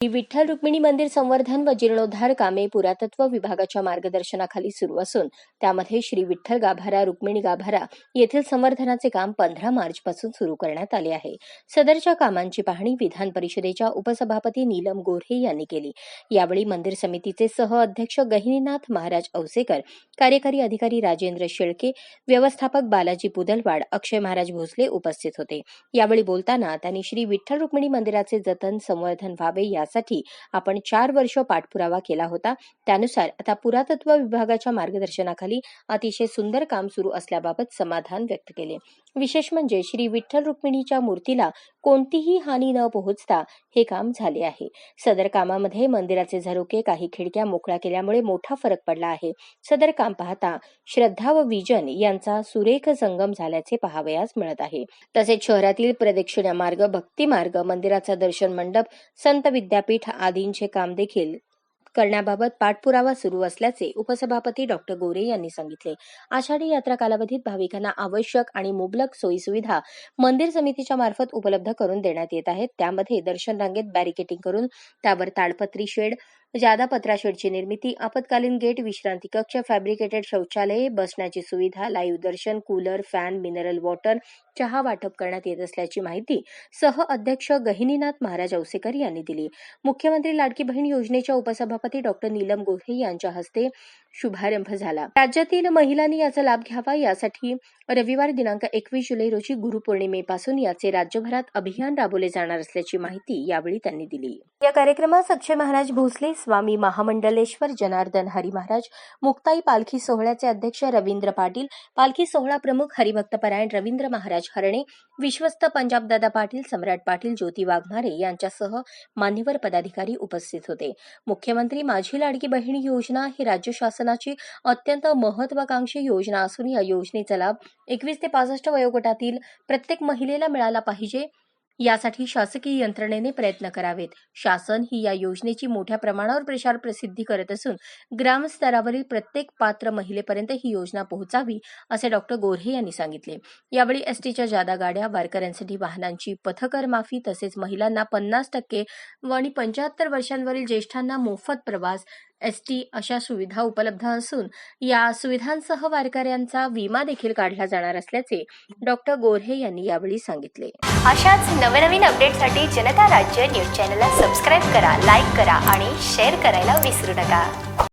विठ्ठल रुक्मिणी मंदिर संवर्धन व जीर्णोद्धार कामे पुरातत्व विभागाच्या मार्गदर्शनाखाली सुरू असून त्यामध्ये श्री विठ्ठल गाभारा रुक्मिणी गाभारा येथील संवर्धनाचे काम पंधरा मार्च पासून सुरू करण्यात आले आहे. सदरच्या कामांची पाहणी विधान परिषदेच्या उपसभापती नीलम गोऱ्हे यांनी केली. यावेळी मंदिर समितीचे सह अध्यक्ष गहिनीनाथ महाराज औसेकर कार्यकारी अधिकारी राजेंद्र शेळके व्यवस्थापक बालाजी पुदलवाड अक्षय महाराज भोसले उपस्थित होते. यावेळी बोलताना त्यांनी श्री विठ्ठल रुक्मिणी मंदिराचे जतन संवर्धन व्हावे या यासाठी आपण चार वर्ष पाठपुरावा केला होता. त्यानुसार आता पुरातत्व विभागाच्या मार्गदर्शनाखाली अतिशय सुंदर काम सुरू असल्याबाबत समाधान व्यक्त केले. विशेष म्हणजे श्री विठ्ठल रुक्मिणीच्या मूर्तीला कोणतीही हानी न पोहोचता हे काम झाले आहे. सदर कामामध्ये मंदिराचे झरोके काही खिडक्या मोकळ्या केल्यामुळे मोठा फरक पडला आहे. सदर काम पाहता श्रद्धा व विजन यांचा सुरेख संगम झाल्याचे पाहावयास मिळत आहे. तसेच शहरातील प्रदक्षिणा मार्ग भक्ती मार्ग मंदिराचा दर्शन मंडप संत विद्या विद्यापीठ आदींचे काम देखील करण्याबाबत पाठपुरावा सुरू असल्याचे उपसभापती डॉक्टर गोरे यांनी सांगितले. आषाढी यात्रा कालावधीत भाविकांना आवश्यक आणि मुबलक सोयीसुविधा मंदिर समितीच्या मार्फत उपलब्ध करून देण्यात येत आहेत. त्यामध्ये दर्शन रांगेत बॅरिकेटिंग करून त्यावर ताडपत्री शेड जादा पत्राशेडची निर्मिती आपत्कालीन गेट विश्रांती कक्ष फॅब्रिकेटेड शौचालये बसण्याची सुविधा लाईव्ह दर्शन कूलर फॅन मिनरल वॉटर चहा वाटप करण्यात येत असल्याची माहिती सह अध्यक्ष गहिनीनाथ महाराज औसेकर यांनी दिली. मुख्यमंत्री लाडकी बहीण योजनेच्या उपसभापती डॉक्टर नीलम गोऱ्हे यांच्या हस्ते शुभारंभ झाला. राज्यातील महिलांनी याचा लाभ घ्यावा यासाठी रविवार दिनांक एकवीस जुलै रोजी गुरुपौर्णिमेपासून याचे राज्यभरात अभियान राबवले जाणार असल्याची माहिती यावेळी त्यांनी दिली. या कार्यक्रमात अक्षय महाराज भोसले स्वामी महामंडलेश्वर जनार्दन हरी महाराज मुक्ताई पालखी सोहळ्याचे अध्यक्ष रवींद्र पाटील पालखी सोहळा प्रमुख हरिभक्तपरायण रवींद्र महाराज हरणे विश्वस्त पंजाबदादा पाटील सम्राट पाटील ज्योती वाघमारे यांच्यासह मान्यवर पदाधिकारी उपस्थित होते. मुख्यमंत्री माझी लाडकी बहीण योजना ही राज्य शासनाची अत्यंत महत्वाकांक्षी योजना असून या योजनेचा लाभ एकवीस ते पासष्ट वयोगटातील प्रत्येक महिलेला मिळाला पाहिजे. यासाठी शासकीय यंत्रणेने प्रयत्न करावेत. शासन ही या योजनेची मोठ्या प्रमाणावर प्रचार प्रसिद्धी करत असून ग्रामस्तरावरील प्रत्येक पात्र महिलेपर्यंत ही योजना पोहोचावी असे डॉक्टर गोऱ्हे यांनी सांगितले. यावेळी एसटीच्या जादा गाड्या वारकऱ्यांसाठी वाहनांची पथकर माफी तसेच महिलांना पन्नास टक्के व आणि पंच्याहत्तर वर्षांवरील ज्येष्ठांना मोफत प्रवास एसटी अशा सुविधा उपलब्ध असून या सुविधांसह वारकऱ्यांचा विमा देखील काढला जाणार असल्याचे डॉक्टर गोऱ्हे यांनी यावेळी सांगितले. अशाच नवनवीन अपडेटसाठी जनता राज्य न्यूज चॅनलला सबस्क्राईब करा लाईक करा आणि शेअर करायला विसरू नका.